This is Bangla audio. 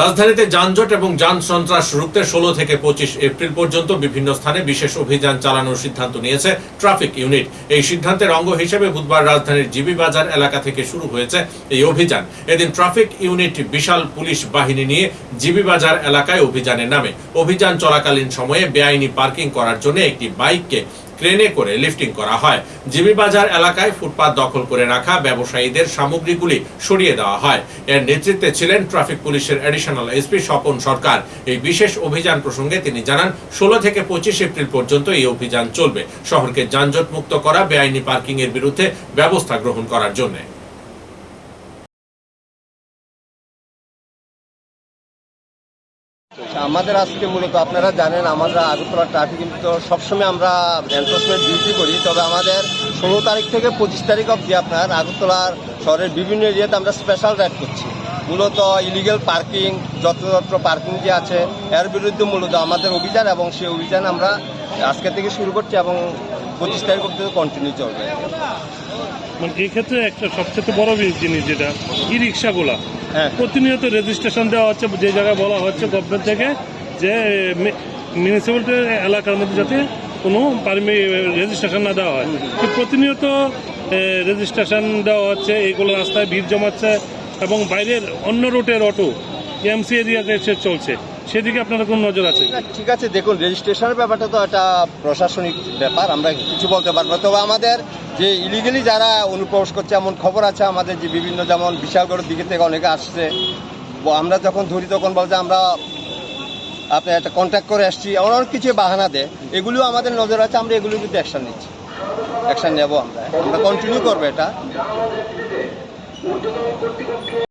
রাজধানীতে যানজট এবং যান সন্ত্রাস রুখতে ষোলো থেকে পঁচিশ এপ্রিল পর্যন্ত বিভিন্ন স্থানে বিশেষ অভিযান চালানোর সিদ্ধান্ত নিয়েছে ট্রাফিক ইউনিট। এই সিদ্ধান্তের অঙ্গ হিসেবে বুধবার রাজধানীর জিবি বাজার এলাকা থেকে শুরু হয়েছে এই অভিযান। এদিন ট্রাফিক ইউনিট বিশাল পুলিশ বাহিনী নিয়ে জিবি বাজার এলাকায় অভিযানে নামে। অভিযান চলাকালীন সময়ে বেআইনি পার্কিং করার জন্য একটি বাইককে ক্রেনে করে লিফটিং করা হয়। জিবি বাজার এলাকায় ফুটপাত দখল করে রাখা ব্যবসায়ীদের সামগ্রীগুলি সরিয়ে দেওয়া হয়। এর নেতৃত্বে ছিলেন ট্রাফিক পুলিশের অ্যাডিশনাল এসপি স্বপন সরকার। এই বিশেষ অভিযান প্রসঙ্গে তিনি জানান, ষোলো থেকে পঁচিশ এপ্রিল পর্যন্ত এই অভিযান চলবে। শহরকে যানজট মুক্ত করা, বেআইনি পার্কিং এর বিরুদ্ধে ব্যবস্থা গ্রহণ করার জন্য। আমাদের আজকে মূলত আপনারা জানেন, আমরা আগরতলা ট্রাফিক কিন্তু সবসময় আমরা এনফোর্সমেন্ট ডিউটি করি, তবে আমাদের ষোলো তারিখ থেকে পঁচিশ তারিখ অবধি আপনার আগরতলার শহরের বিভিন্ন এরিয়াতে আমরা স্পেশাল রাইড করছি। মূলত ইলিগেল পার্কিং যত্রতত্র পার্কিং যে আছে, এর বিরুদ্ধে মূলত আমাদের অভিযান এবং সেই অভিযান আমরা আজকে থেকে শুরু করছি এবং পঁচিশ তারিখ অবধি কন্টিনিউ চলবে। মানে এই ক্ষেত্রে একটা সবচেয়ে বড় জিনিস যেটা ই রিক্সাগুলা প্রতিনিয়ত রেজিস্ট্রেশন দেওয়া হচ্ছে যে জায়গায় বলা হচ্ছে গভর্নমেন্ট থেকে যে মিউনিসিপ্যালিটি এলাকার মধ্যে যাতে কোনো পারমি রেজিস্ট্রেশন না দেওয়া হয়। তো প্রতিনিয়ত রেজিস্ট্রেশন দেওয়া হচ্ছে এইগুলো রাস্তায় ভিড় জমাচ্ছে এবং বাইরের অন্য রুটের অটো এমসি এরিয়াতে এসে চলছে। সেদিকে আপনার কোন নজর আছে? ঠিক আছে দেখুন রেজিস্ট্রেশনের ব্যাপারটা তো একটা প্রশাসনিক ব্যাপার আমরা কিছু বলতে পারব। তবে আমাদের যে ইলিগেলি যারা অনুপ্রবেশ করছে, এমন খবর আছে আমাদের যে বিভিন্ন যেমন বিশালগড়ের দিকে থেকে অনেকে আসছে। আমরা যখন ধরি তখন বলছে আমরা আপনি একটা কন্ট্যাক্ট করে আসছি অনেক কিছু বাহানা দেয়। এগুলিও আমাদের নজর আছে, আমরা এগুলো কিন্তু অ্যাকশান নিচ্ছি। অ্যাকশান নেব আমরা। আমরা কন্টিনিউ করব এটা।